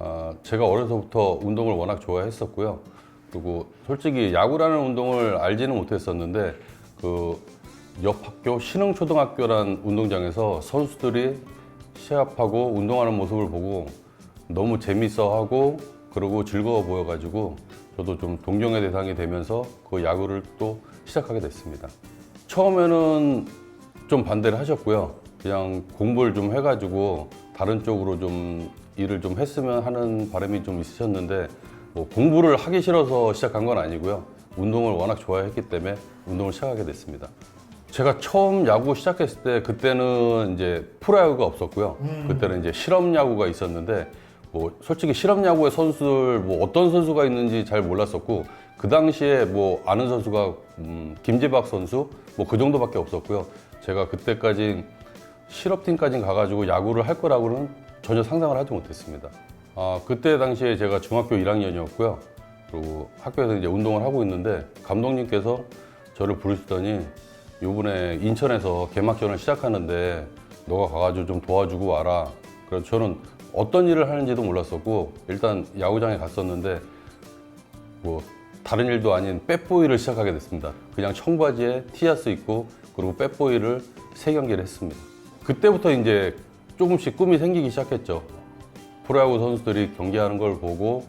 아, 제가 어려서부터 운동을 워낙 좋아했었고요. 그리고 솔직히 야구라는 운동을 알지는 못했었는데 그 옆 학교 신흥초등학교란 운동장에서 선수들이 시합하고 운동하는 모습을 보고 너무 재밌어하고 그리고 즐거워 보여가지고 저도 좀 동경의 대상이 되면서 그 야구를 또 시작하게 됐습니다. 처음에는 좀 반대를 하셨고요. 그냥 공부를 좀 해가지고 다른 쪽으로 좀 일을 좀 했으면 하는 바람이 좀 있으셨는데 뭐 공부를 하기 싫어서 시작한 건 아니고요. 운동을 워낙 좋아했기 때문에 운동을 시작하게 됐습니다. 제가 처음 야구 시작했을 때 그때는 이제 프로야구가 없었고요. 그때는 이제 실업 야구가 있었는데 뭐 솔직히 실업 야구의 선수들 뭐 어떤 선수가 있는지 잘 몰랐었고 그 당시에 뭐 아는 선수가 음, 김재박 선수 뭐 그 정도밖에 없었고요. 제가 그때까지 실업팀까지 가가지고 야구를 할 거라고는 전혀 상상을 하지 못했습니다. 아, 그때 당시에 제가 중학교 1학년이었고요. 그리고 학교에서 이제 운동을 하고 있는데 감독님께서 저를 부르시더니 요번에 인천에서 개막전을 시작하는데 너가 가가지고 좀 도와주고 와라. 그래서 저는 어떤 일을 하는지도 몰랐었고 일단 야구장에 갔었는데 뭐 다른 일도 아닌 빼보이를 시작하게 됐습니다. 그냥 청바지에 티셔츠 입고 그리고 빼보이를 세 경기를 했습니다. 그때부터 이제 조금씩 꿈이 생기기 시작했죠. 프로야구 선수들이 경기하는 걸 보고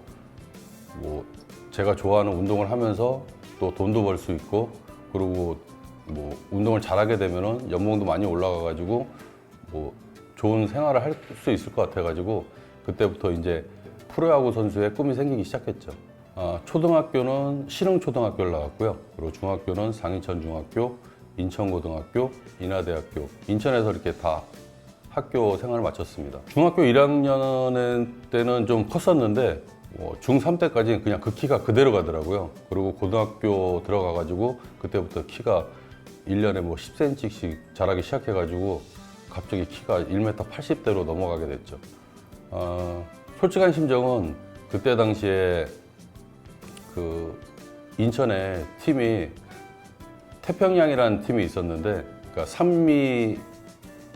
뭐 제가 좋아하는 운동을 하면서 또 돈도 벌 수 있고 그리고 뭐 운동을 잘하게 되면은 연봉도 많이 올라가 가지고 뭐 좋은 생활을 할 수 있을 것 같아 가지고 그때부터 이제 프로야구 선수의 꿈이 생기기 시작했죠. 아, 초등학교는 신흥초등학교를 나왔고요. 그리고 중학교는 상인천 중학교, 인천고등학교, 인하대학교, 인천에서 이렇게 다 학교 생활을 마쳤습니다. 중학교 1학년 때는 좀 컸었는데 뭐 중3 때까지는 그냥 그 키가 그대로 가더라고요. 그리고 고등학교 들어가가지고 그때부터 키가 1년에 뭐 10cm씩 자라기 시작해가지고 갑자기 키가 1m 80대로 넘어가게 됐죠. 어, 솔직한 심정은 그때 당시에 그 인천에 팀이 태평양이라는 팀이 있었는데 그러니까 산미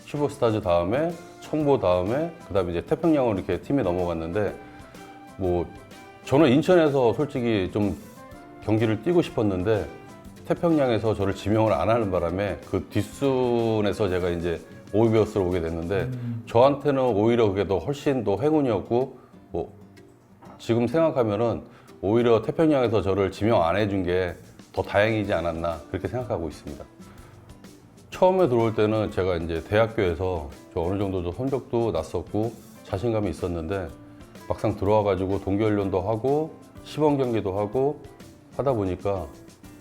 슈퍼스타즈 다음에 청보 다음에 그다음에 이제 태평양으로 이렇게 팀이 넘어갔는데 뭐 저는 인천에서 솔직히 좀 경기를 뛰고 싶었는데 태평양에서 저를 지명을 안 하는 바람에 그 뒷순에서 제가 이제 오이비어스로 오게 됐는데 저한테는 오히려 그게 더 훨씬 더 행운이었고 뭐 지금 생각하면은 오히려 태평양에서 저를 지명 안 해준 게 더 다행이지 않았나 그렇게 생각하고 있습니다. 처음에 들어올 때는 제가 이제 대학교에서 저 어느 정도 좀 성적도 났었고 자신감이 있었는데 막상 들어와 가지고 동계훈련도 하고 시범 경기도 하고 하다 보니까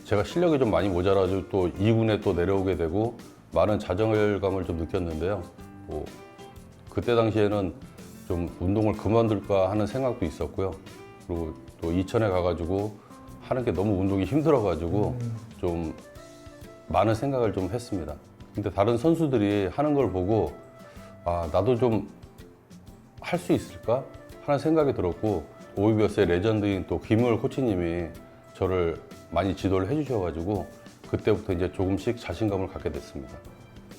제가 실력이 좀 많이 모자라서 또 2군에 또 내려오게 되고 많은 좌절감을 좀 느꼈는데요. 뭐 그때 당시에는 좀 운동을 그만둘까 하는 생각도 있었고요. 그리고 또 이천에 가가지고 하는 게 너무 운동이 힘들어가지고 좀 많은 생각을 좀 했습니다. 근데 다른 선수들이 하는 걸 보고 아 나도 좀 할 수 있을까 하는 생각이 들었고 오이비어스의 레전드인 또 김을 코치님이 저를 많이 지도를 해주셔가지고 그때부터 이제 조금씩 자신감을 갖게 됐습니다.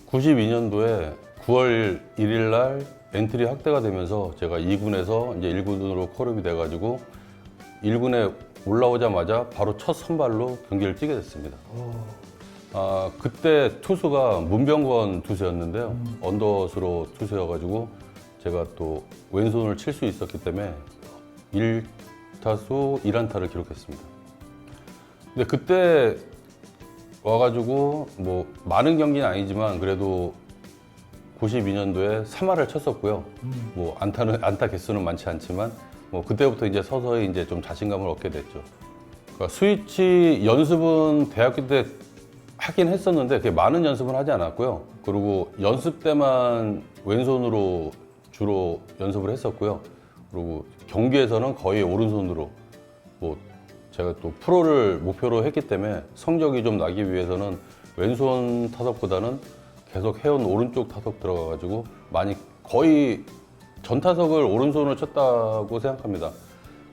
92년도에 9월 1일 날 엔트리 확대가 되면서 제가 2군에서 이제 1군으로 콜업이 돼가지고 1군에 올라오자마자 바로 첫 선발로 경기를 뛰게 됐습니다. 아, 그때 투수가 문병권 투수였는데요. 언더스로 투수여가지고 제가 또 왼손을 칠 수 있었기 때문에 1타수 1안타를 기록했습니다. 근데 그때 와가지고 뭐 많은 경기는 아니지만 그래도 92년도에 3할을 쳤었고요. 뭐 안타는 안타 개수는 많지 않지만 뭐 그때부터 이제 서서히 이제 좀 자신감을 얻게 됐죠. 그러니까 스위치 연습은 대학교 때 하긴 했었는데 그게 많은 연습은 하지 않았고요. 그리고 연습 때만 왼손으로 주로 연습을 했었고요. 그리고 경기에서는 거의 오른손으로 뭐 제가 또 프로를 목표로 했기 때문에 성적이 좀 나기 위해서는 왼손 타석보다는 계속 해온 오른쪽 타석 들어가가지고 많이 거의 전 타석을 오른손으로 쳤다고 생각합니다.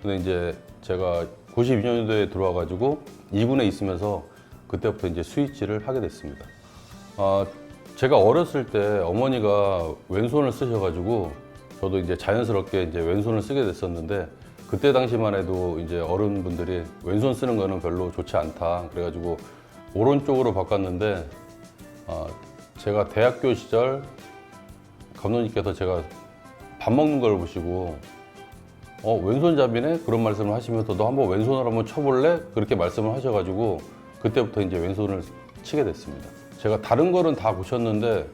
근데 이제 제가 92년도에 들어와가지고 2군에 있으면서 그때부터 이제 스위치를 하게 됐습니다. 아, 제가 어렸을 때 어머니가 왼손을 쓰셔가지고 저도 이제 자연스럽게 이제 왼손을 쓰게 됐었는데 그때 당시만 해도 이제 어른분들이 왼손 쓰는 거는 별로 좋지 않다. 그래가지고 오른쪽으로 바꿨는데 아, 제가 대학교 시절 감독님께서 제가 밥 먹는 걸 보시고 어 왼손잡이네? 그런 말씀을 하시면서 너 한번 왼손으로 한번 쳐볼래? 그렇게 말씀을 하셔가지고 그때부터 이제 왼손을 치게 됐습니다. 제가 다른 거는 다 고쳤는데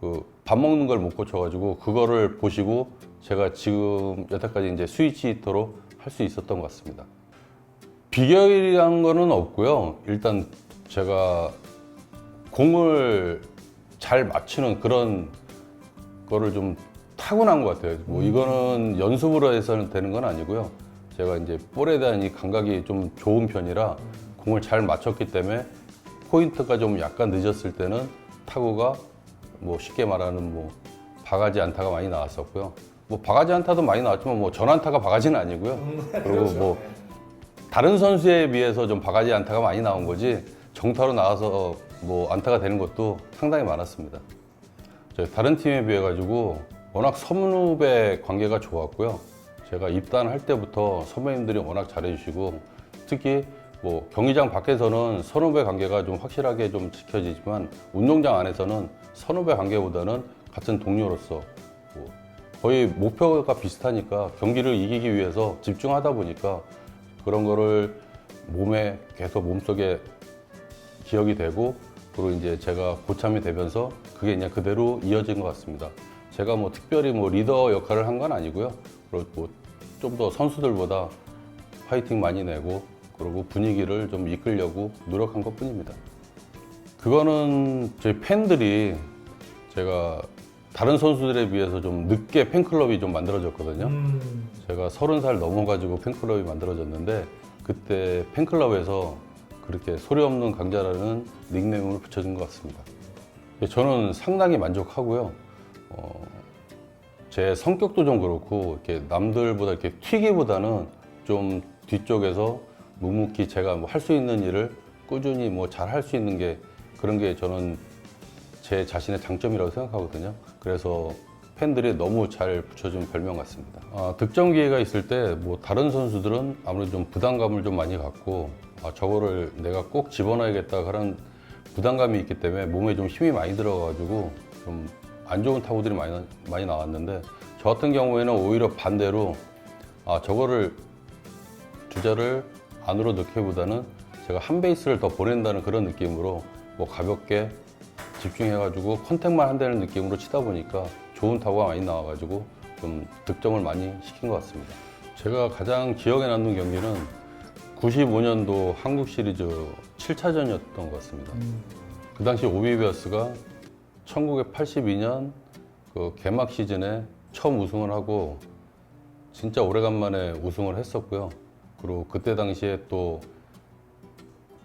그 밥 먹는 걸 못 고쳐가지고 그거를 보시고 제가 지금 여태까지 이제 스위치 히터로 할 수 있었던 것 같습니다. 비결이란 거는 없고요. 일단 제가 공을 잘 맞추는 그런 거를 좀 타고난 것 같아요. 뭐 이거는 연습으로 해서는 되는 건 아니고요. 제가 이제 볼에 대한 이 감각이 좀 좋은 편이라 공을 잘 맞췄기 때문에 포인트가 좀 약간 늦었을 때는 타구가 뭐 쉽게 말하는 뭐 바가지 안타가 많이 나왔었고요. 뭐 바가지 안타도 많이 나왔지만 뭐 전안타가 바가지는 아니고요. 그리고 뭐 다른 선수에 비해서 좀 바가지 안타가 많이 나온 거지 정타로 나와서 뭐 안타가 되는 것도 상당히 많았습니다. 저희 다른 팀에 비해 가지고 워낙 선후배 관계가 좋았고요. 제가 입단할 때부터 선배님들이 워낙 잘해주시고 특히 뭐 경기장 밖에서는 선후배 관계가 좀 확실하게 좀 지켜지지만 운동장 안에서는 선후배 관계보다는 같은 동료로서 뭐 거의 목표가 비슷하니까 경기를 이기기 위해서 집중하다 보니까 그런 거를 몸에 계속 몸속에 기억이 되고 그리고 이제 제가 고참이 되면서 그게 그냥 그대로 이어진 것 같습니다. 제가 뭐 특별히 뭐 리더 역할을 한 건 아니고요. 그리고 뭐 좀 더 선수들보다 파이팅 많이 내고 그리고 분위기를 좀 이끌려고 노력한 것 뿐입니다. 그거는 저희 팬들이 제가 다른 선수들에 비해서 좀 늦게 팬클럽이 좀 만들어졌거든요. 음, 제가 서른 살 넘어가지고 팬클럽이 만들어졌는데 그때 팬클럽에서 그렇게 소리 없는 강자라는 닉네임을 붙여준 것 같습니다. 저는 상당히 만족하고요. 어, 제 성격도 좀 그렇고 이렇게 남들보다 이렇게 튀기보다는 좀 뒤쪽에서 묵묵히 제가 뭐 할 수 있는 일을 꾸준히 뭐 잘 할 수 있는 게 그런 게 저는 제 자신의 장점이라고 생각하거든요. 그래서 팬들이 너무 잘 붙여준 별명 같습니다. 아, 득점 기회가 있을 때 뭐 다른 선수들은 아무래도 좀 부담감을 좀 많이 갖고 아, 저거를 내가 꼭 집어넣어야겠다 그런 부담감이 있기 때문에 몸에 좀 힘이 많이 들어가지고 좀 안 좋은 타구들이 많이, 나- 많이 나왔는데 저 같은 경우에는 오히려 반대로 아, 저거를 주자를 안으로 넣기보다는 제가 한 베이스를 더 보낸다는 그런 느낌으로 뭐 가볍게 집중해가지고 컨택만 한다는 느낌으로 치다 보니까 좋은 타구가 많이 나와가지고 좀 득점을 많이 시킨 것 같습니다. 제가 가장 기억에 남는 경기는 95년도 한국 시리즈 7차전이었던 것 같습니다. 음, 그 당시 오비베어스가 1982년 그 개막 시즌에 처음 우승을 하고 진짜 오래간만에 우승을 했었고요. 그리고 그때 당시에 또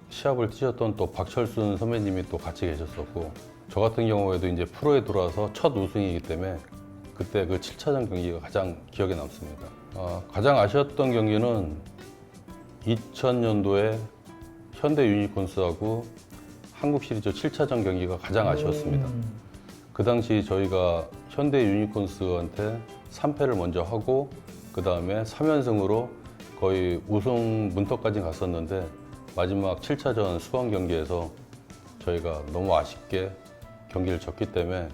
시합을 뛰셨던 또 박철순 선배님이 또 같이 계셨었고 저 같은 경우에도 이제 프로에 들어와서 첫 우승이기 때문에 그때 그 7차전 경기가 가장 기억에 남습니다. 아, 가장 아쉬웠던 경기는 2000년도에 현대 유니콘스하고 한국 시리즈 7차전 경기가 가장 아쉬웠습니다. 음, 그 당시 저희가 현대 유니콘스한테 3패를 먼저 하고 그 다음에 3연승으로 거의 우승 문턱까지 갔었는데 마지막 7차전 수원 경기에서 저희가 너무 아쉽게 경기를 졌기 때문에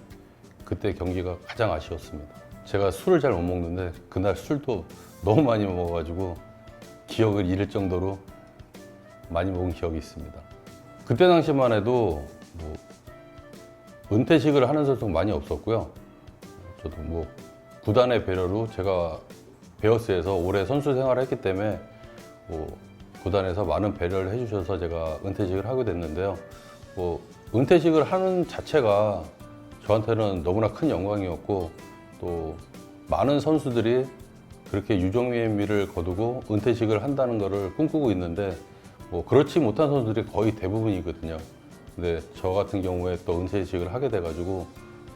그때 경기가 가장 아쉬웠습니다. 제가 술을 잘 못 먹는데 그날 술도 너무 많이 먹어가지고 기억을 잃을 정도로 많이 먹은 기억이 있습니다. 그때 당시만 해도 뭐 은퇴식을 하는 선수가 많이 없었고요. 저도 뭐 구단의 배려로 제가 베어스에서 오래 선수 생활을 했기 때문에 뭐 구단에서 많은 배려를 해주셔서 제가 은퇴식을 하게 됐는데요. 뭐 은퇴식을 하는 자체가 저한테는 너무나 큰 영광이었고 또 많은 선수들이 그렇게 유종의 미를 거두고 은퇴식을 한다는 것을 꿈꾸고 있는데 뭐 그렇지 못한 선수들이 거의 대부분이거든요. 근데 저 같은 경우에 또 은퇴식을 하게 돼가지고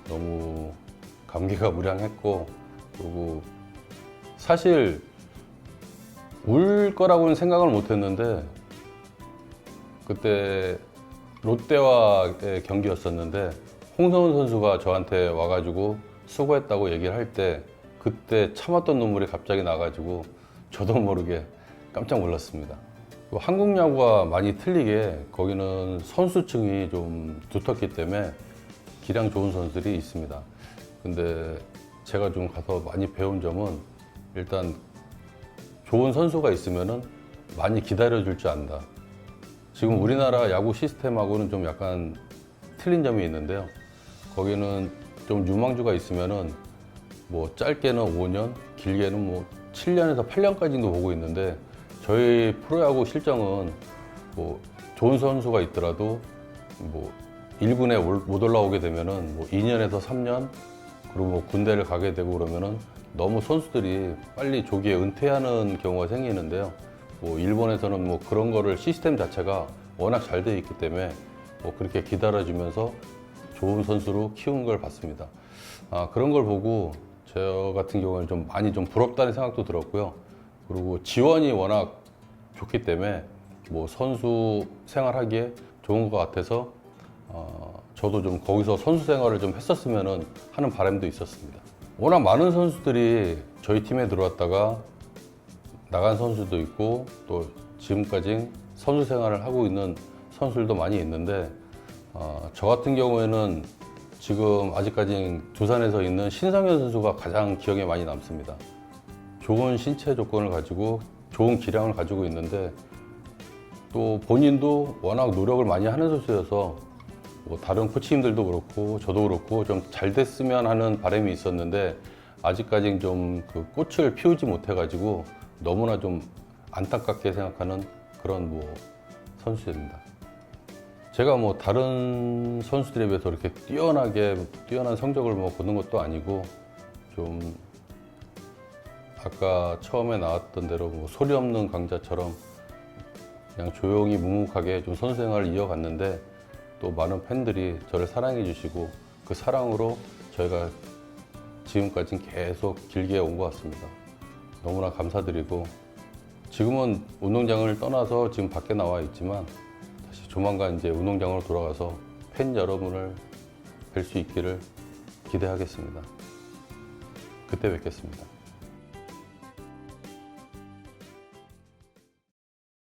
너무 감기가 무량했고 그리고 사실 울 거라고는 생각을 못 했는데 그때 롯데와의 경기였었는데 홍성훈 선수가 저한테 와가지고 수고했다고 얘기를 할 때 그때 참았던 눈물이 갑자기 나가지고 저도 모르게 깜짝 놀랐습니다. 그 한국 야구와 많이 틀리게 거기는 선수층이 좀 두텁기 때문에 기량 좋은 선수들이 있습니다. 근데 제가 좀 가서 많이 배운 점은 일단 좋은 선수가 있으면은 많이 기다려줄 줄 안다. 지금 우리나라 야구 시스템하고는 좀 약간 틀린 점이 있는데요. 거기는 좀 유망주가 있으면은 뭐 짧게는 5년, 길게는 뭐 7년에서 8년까지도 보고 있는데 저희 프로야구 실정은 뭐 좋은 선수가 있더라도 뭐 1군에 못 올라오게 되면은 뭐 2년에서 3년 그리고 뭐 군대를 가게 되고 그러면은 너무 선수들이 빨리 조기에 은퇴하는 경우가 생기는데요. 뭐 일본에서는 뭐 그런 거를 시스템 자체가 워낙 잘 되어 있기 때문에 뭐 그렇게 기다려주면서 좋은 선수로 키우는 걸 봤습니다. 아, 그런 걸 보고 저 같은 경우는 좀 많이 좀 부럽다는 생각도 들었고요. 그리고 지원이 워낙 좋기 때문에 뭐 선수 생활하기에 좋은 것 같아서 어, 저도 좀 거기서 선수 생활을 좀 했었으면 하는 바람도 있었습니다. 워낙 많은 선수들이 저희 팀에 들어왔다가 나간 선수도 있고 또 지금까지 선수 생활을 하고 있는 선수들도 많이 있는데 어, 저 같은 경우에는 지금 아직까지 두산에서 있는 신성현 선수가 가장 기억에 많이 남습니다. 좋은 신체 조건을 가지고 좋은 기량을 가지고 있는데 또 본인도 워낙 노력을 많이 하는 선수여서 뭐 다른 코치님들도 그렇고 저도 그렇고 좀 잘 됐으면 하는 바람이 있었는데 아직까지 좀그 꽃을 피우지 못해가지고 너무나 좀 안타깝게 생각하는 그런 뭐 선수입니다. 제가 뭐 다른 선수들에 비해서 이렇게 뛰어나게 뛰어난 성적을 뭐 거둔 것도 아니고 좀 아까 처음에 나왔던 대로 뭐 소리 없는 강자처럼 그냥 조용히 묵묵하게 좀 선수 생활을 이어갔는데 또 많은 팬들이 저를 사랑해 주시고 그 사랑으로 저희가 지금까지 계속 길게 온 것 같습니다. 너무나 감사드리고 지금은 운동장을 떠나서 지금 밖에 나와 있지만 다시 조만간 이제 운동장으로 돌아가서 팬 여러분을 뵐 수 있기를 기대하겠습니다. 그때 뵙겠습니다.